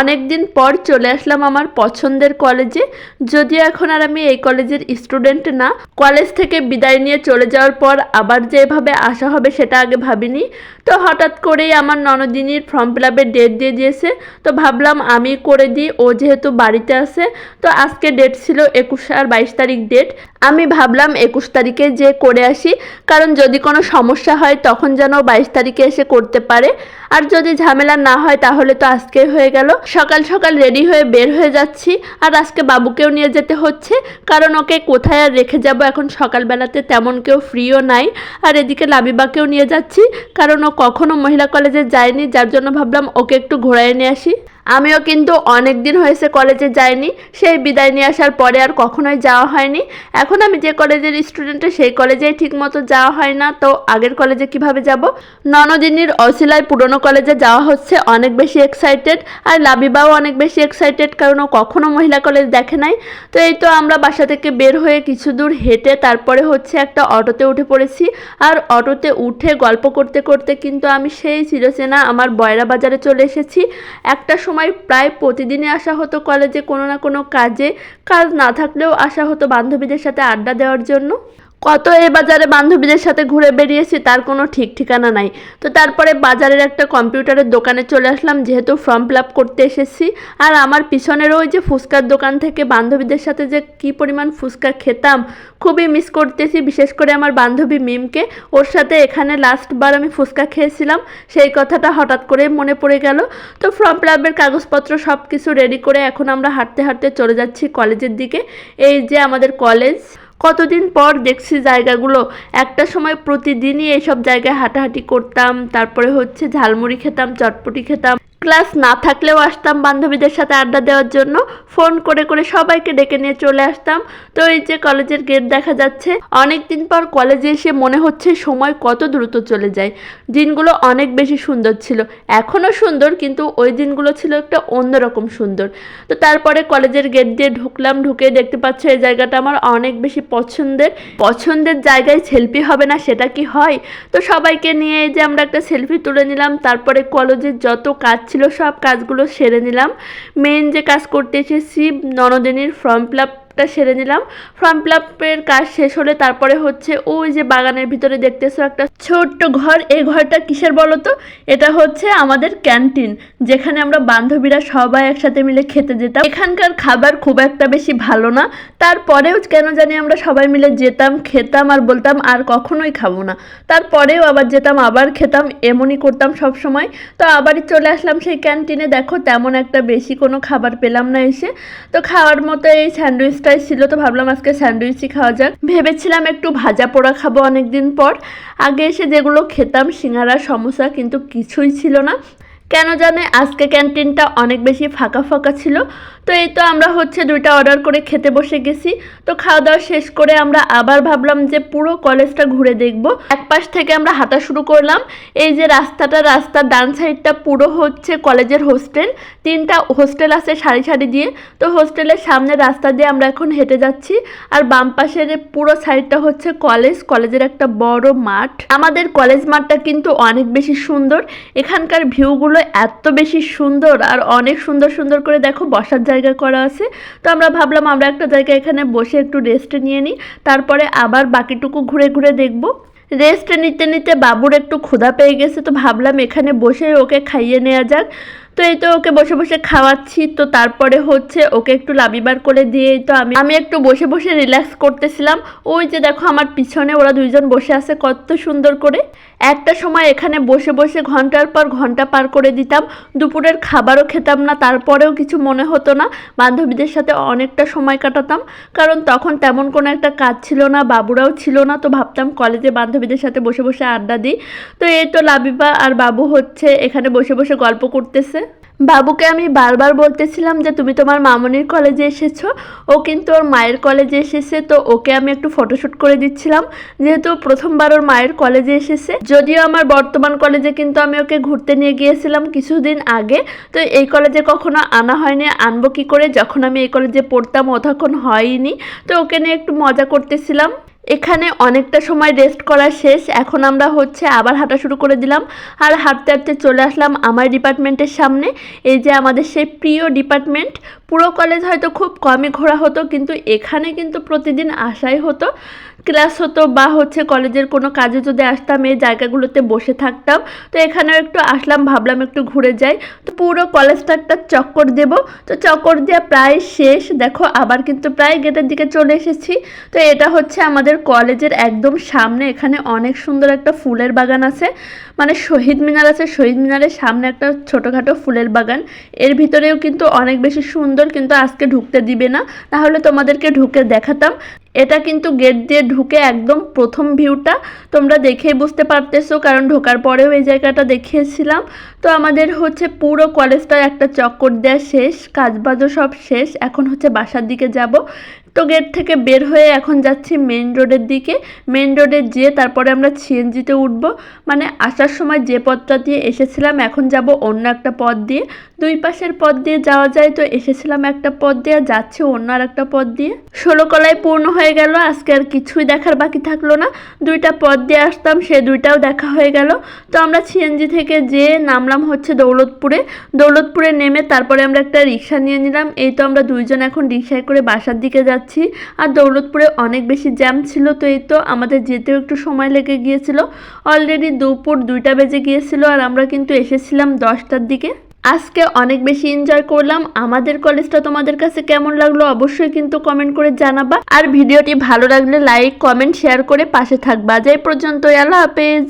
অনেক দিন পর চলে আসলাম আমার পছন্দের কলেজে। যদিও এখন আর আমি এই কলেজের স্টুডেন্ট না। কলেজ থেকে বিদায় নিয়ে চলে যাওয়ার পর আবার যে এভাবে আসা হবে সেটা আগে ভাবিনি। তো হঠাৎ করেই আমার ননদিনীর ফর্ম ফিল আপের ডেট দিয়ে দিয়েছে। তো ভাবলাম আমি করে দিই, ও যেহেতু বাড়িতে আছে, তো আজকে ডেট ছিল একুশ আর বাইশ তারিখ ডেট আমি ভাবলাম একুশ তারিখে যে করে আসি, কারণ যদি কোনো সমস্যা হয় তখন যেন বাইশ তারিখে এসে করতে পারে। আর যদি ঝামেলা না হয় তাহলে তো আজকে হয়ে গেল। সকাল সকাল রেডি হয়ে বের হয়ে যাচ্ছি। আর আজকে বাবুকেও নিয়ে যেতে হচ্ছে, কারণ ওকে কোথায় আর রেখে যাব এখন সকালবেলাতে তেমন কেউ ফ্রিও নাই। আর এদিকে লাবিবাকেও নিয়ে যাচ্ছি, কারণ ও কখনও মহিলা কলেজে যায়নি, যার জন্য ভাবলাম ওকে একটু ঘোরায় নিয়ে আসি। আমিও কিন্তু অনেক দিন হয়েছে কলেজে যাইনি। সেই বিদায় নিয়ে আসার পরে আর কখনোই যাওয়া হয়নি। এখন আমি যে কলেজের স্টুডেন্টে সেই কলেজেই ঠিক মতো যাওয়া হয় না। তো আগের কলেজে কীভাবে যাব? ননদিনীর অশিলায় পুরনো কলেজে যাওয়া হচ্ছে অনেক বেশি এক্সাইটেড আর লাবিবাও অনেক বেশি এক্সাইটেড কারণ ও কখনো মহিলা কলেজ দেখে নাই। তো এই তো আমরা বাসা থেকে বের হয়ে কিছু দূর হেঁটে তারপরে হচ্ছে একটা অটোতে উঠে পড়েছি। আর অটোতে উঠে গল্প করতে করতে কিন্তু আমি সেই চিরচেনা আমার বয়রা বাজারে চলে এসেছি। একটা সময় প্রায় প্রতিদিনই আসা হতো কলেজে কোনো না কোনো কাজে কাজ না থাকলেও আসা হতো বান্ধবীদের সাথে আড্ডা দেওয়ার জন্য। কত এ বাজারে বান্ধবীদের সাথে ঘুরে বেরিয়েছি, তার কোনো ঠিক ঠিকানা নাই। তো তারপরে বাজারের একটা কম্পিউটারের দোকানে চলে আসলাম, যেহেতু ফর্ম ফিল করতে এসেছি। আর আমার পিছনের ওই যে ফুচকার দোকান থেকে বান্ধবীদের সাথে যে কি পরিমাণ ফুচকা খেতাম, খুবই মিস করতেছি, বিশেষ করে আমার বান্ধবী মিমকে। ওর সাথে এখানে লাস্টবার আমি ফুচকা খেয়েছিলাম, সেই কথাটা হঠাৎ করে মনে পড়ে গেল। তো ফর্ম ফিল কাগজপত্র সব কিছু রেডি করে এখন আমরা হাঁটতে হাঁটতে চলে যাচ্ছি কলেজের দিকে। এই যে আমাদের কলেজ কতদিন পর দেখছি জায়গাগুলো? একটা সময় প্রতিদিনই এসব জায়গায় হাঁটাহাঁটি করতাম, তারপরে হচ্ছে ঝালমুড়ি খেতাম, চটপটি খেতাম। ক্লাস না থাকলেও আসতাম বান্ধবীদের সাথে আড্ডা দেওয়ার জন্য। ফোন করে করে সবাইকে ডেকে নিয়ে চলে আসতাম। তো এই যে কলেজের গেট দেখা যাচ্ছে অনেক দিন পর কলেজে এসে মনে হচ্ছে সময় কত দ্রুত চলে যায়। দিনগুলো অনেক বেশি সুন্দর ছিল। এখনও সুন্দর, কিন্তু ওই দিনগুলো ছিল একটা অন্যরকম সুন্দর। তো তারপরে কলেজের গেট দিয়ে ঢুকলাম, ঢুকে দেখতে পাচ্ছ এই জায়গাটা আমার অনেক বেশি পছন্দের। পছন্দের জায়গায় সেলফি হবে না, সেটা কি হয়? তো সবাইকে নিয়ে এই যে আমরা একটা সেলফি তুলে নিলাম। তারপরে কলেজের যত কাজ ছিল সব কাজগুলো সেরে নিলাম। মেন যে কাজ করতে এসেছি ননদিনীর ফর্ম ফিল আপটা সেরে নিলাম। ফর্ম ফিল কাজ শেষ হলে তারপরে হচ্ছে ওই যে বাগানের ভিতরে দেখতেছো একটা ছোট্ট ঘর। এই ঘরটা কিসের বলো তো এটা হচ্ছে আমাদের ক্যান্টিন, যেখানে আমরা বান্ধবীরা সবাই একসাথে মিলে খেতে যেতাম। এখানকার খাবার খুব একটা বেশি ভালো না। তারপরেও কেন জানি আমরা সবাই মিলে যেতাম, খেতাম আর বলতাম, আর কখনোই খাব না। তারপরেও আবার যেতাম, আবার খেতাম, এমনই করতাম সব সময় তো আবারই চলে আসলাম সেই ক্যান্টিনে। দেখো, তেমন একটা বেশি কোনো খাবার পেলাম না এসে। তো খাওয়ার মতো এই স্যান্ডউইচটাই ছিল তো ভাবলাম আজকে স্যান্ডউইচই খাওয়া যাক। ভেবেছিলাম একটু ভাজা পোড়া খাব অনেকদিন পর। আগে এসে যেগুলো খেতাম, সিঙ্গারা, সমোসা কিন্তু কিছুই ছিল না। কেন জানে আজকে ক্যান্টিনটা অনেক বেশি ফাঁকা ফাঁকা ছিল। তো এই তো আমরা হচ্ছে দুইটা অর্ডার করে খেতে বসে গেছি। তো খাওয়া দাওয়া শেষ করে আমরা আবার ভাবলাম যে পুরো কলেজটা ঘুরে দেখব। এক পাশ থেকে আমরা হাঁটা শুরু করলাম। এই যে রাস্তাটা, রাস্তার ডান সাইডটা পুরো হচ্ছে কলেজের হোস্টেল। তিনটা হোস্টেল আছে সারি সারি দিয়ে। তো হোস্টেলের সামনে রাস্তা দিয়ে আমরা এখন হেঁটে যাচ্ছি। আর বাম পাশের পুরো সাইডটা হচ্ছে কলেজ। কলেজের একটা বড় মাঠ। আমাদের কলেজ মাঠটা কিন্তু অনেক বেশি সুন্দর। এখানকার ভিউগুলো এত বেশি সুন্দর আর অনেক সুন্দর সুন্দর করে দেখো বসার জায়গা করা আছে। তো আমরা ভাবলাম আমরা একটা জায়গায় এখানে বসে একটু রেস্ট নিয়ে নিই। তারপরে আবার বাকিটুকু ঘুরে ঘুরে দেখব। রেস্ট নিতে নিতে বাবুর একটু ক্ষুধা পেয়ে গেছে, তো ভাবলাম এখানে বসে ওকে খাইয়ে নেওয়া যাক। তো এই তো ওকে বসে বসে খাওয়াচ্ছি, তো তারপরে হচ্ছে ওকে একটু লাবিবার করে দিয়ে তো আমি আমি একটু বসে বসে রিল্যাক্স করতেছিলাম। ওই যে দেখো আমার পিছনে ওরা দুইজন বসে আছে, কত সুন্দর করে। একটা সময় এখানে বসে বসে ঘণ্টার পর ঘণ্টা পার করে দিতাম, দুপুরের খাবারও খেতাম না, তারপরেও কিছু মনে হতো না, বান্ধবীদের সাথে অনেকটা সময় কাটাতাম, কারণ তখন তেমন কোনো একটা কাজ ছিল না, বাবুরাও ছিল না, তো ভাবতাম কলেজে বান্ধবীদের সাথে বসে বসে আড্ডা দিই। তো এই তো লাবিবা আর বাবু হচ্ছে, এখানে বসে বসে গল্প করতেছে। বাবুকে আমি বারবার বলতেছিলাম যে তুমি তোমার মামনির কলেজে এসেছ, ও কিন্তু ওর মায়ের কলেজে এসেছে, তো ওকে আমি একটু ফটোশ্যুট করে দিচ্ছিলাম। যেহেতু প্রথমবার ওর মায়ের কলেজে এসেছে, যদিও আমার বর্তমান কলেজে কিন্তু আমি ওকে ঘুরতে নিয়ে গিয়েছিলাম কিছুদিন আগে, তো এই কলেজে কখনো আনা হয়নি, আনব কি করে? যখন আমি এই কলেজে পড়তাম ও তখন হয়নি, তো ওকে নিয়ে একটু মজা করতেছিলাম। এখানে অনেকটা সময় রেস্ট করা শেষ। এখন আমরা হচ্ছে আবার হাঁটা শুরু করে দিলাম। আর হাঁটতে হাঁটতে চলে আসলাম আমার ডিপার্টমেন্টের সামনে। এই যে আমাদের সেই প্রিয় ডিপার্টমেন্ট পুরো কলেজ হয়তো খুব কমই ঘোরা হতো, কিন্তু এখানে কিন্তু প্রতিদিন আসাই হতো। ক্লাস হতো বা হচ্ছে কলেজের কোনো কাজে যদি আসতাম, এই জায়গাগুলোতে বসে থাকতাম। তো এখানেও একটু আসলাম, ভাবলাম একটু ঘুরে যাই। তো পুরো কলেজটা একটা চক্কর দেব। তো চক্কর দেওয়া প্রায় শেষ। দেখো, আবার কিন্তু প্রায় গেটের দিকে চলে এসেছি। তো এটা হচ্ছে আমাদের কলেজের একদম সামনে। এখানে অনেক সুন্দর একটা ফুলের বাগান আছে। মানে শহীদ মিনার আছে, শহীদ মিনারের সামনে একটা ছোটোখাটো ফুলের বাগান। এর ভিতরেও কিন্তু অনেক বেশি সুন্দর, কিন্তু আজকে ঢুকতে দিবে না। তাহলে তোমাদেরকে ঢুকে দেখাতাম। এটা কিন্তু গেট দিয়ে ঢুকে একদম প্রথম ভিউটা। তোমরা দেখেই বুঝতে পারতেছো, কারণ ঢোকার পরেও এই জায়গাটা দেখিয়েছিলাম। তো আমাদের হচ্ছে পুরো কলেজটা একটা চক্কর দেওয়া শেষ, কাজবাজও সব শেষ। এখন হচ্ছে বাসার দিকে যাব। তো গেট থেকে বের হয়ে এখন যাচ্ছি মেন রোডের দিকে। মেন রোডে যেয়ে তারপরে আমরা সিএনজিতে উঠবো। মানে আসার সময় যে পথটা দিয়ে এসেছিলাম, এখন যাব অন্য একটা পথ দিয়ে। দুই পাশের পথ দিয়ে যাওয়া যায় তো এসেছিলাম একটা পথ দিয়ে, যাচ্ছি অন্য আর একটা পথ দিয়ে। ষোলো কলায় পূর্ণ হয়ে গেল, আজকে আর কিছুই দেখার বাকি থাকল না। দুইটা পথ দিয়ে আসতাম, সে দুইটাও দেখা হয়ে গেল। তো আমরা সিএনজি থেকে যেয়ে নামলাম হচ্ছে দৌলতপুরে। দৌলতপুরে নেমে তারপরে আমরা একটা রিক্সা নিয়ে নিলাম। এই তো আমরা দুইজন এখন রিক্সায় করে বাসার দিকে যাচ্ছি। আর দৌলতপুরে অনেক বেশি জ্যাম ছিল তো এই তো আমাদের যেতেও একটু সময় লেগে গিয়েছিল। অলরেডি দুপুর দুইটা বেজে গিয়েছিল আর আমরা কিন্তু এসেছিলাম দশটার দিকে। আজকে অনেক বেশি এনজয় করলাম। আমাদের কলেজটা তোমাদের কাছে কেমন লাগল অবশ্যই কিন্তু কমেন্ট করে জানাবা। আর ভিডিওটি ভালো লাগলে লাইক কমেন্ট শেয়ার করে পাশে থাকবা। যাই পর্যন্ত আল্লাহ হাফেজ।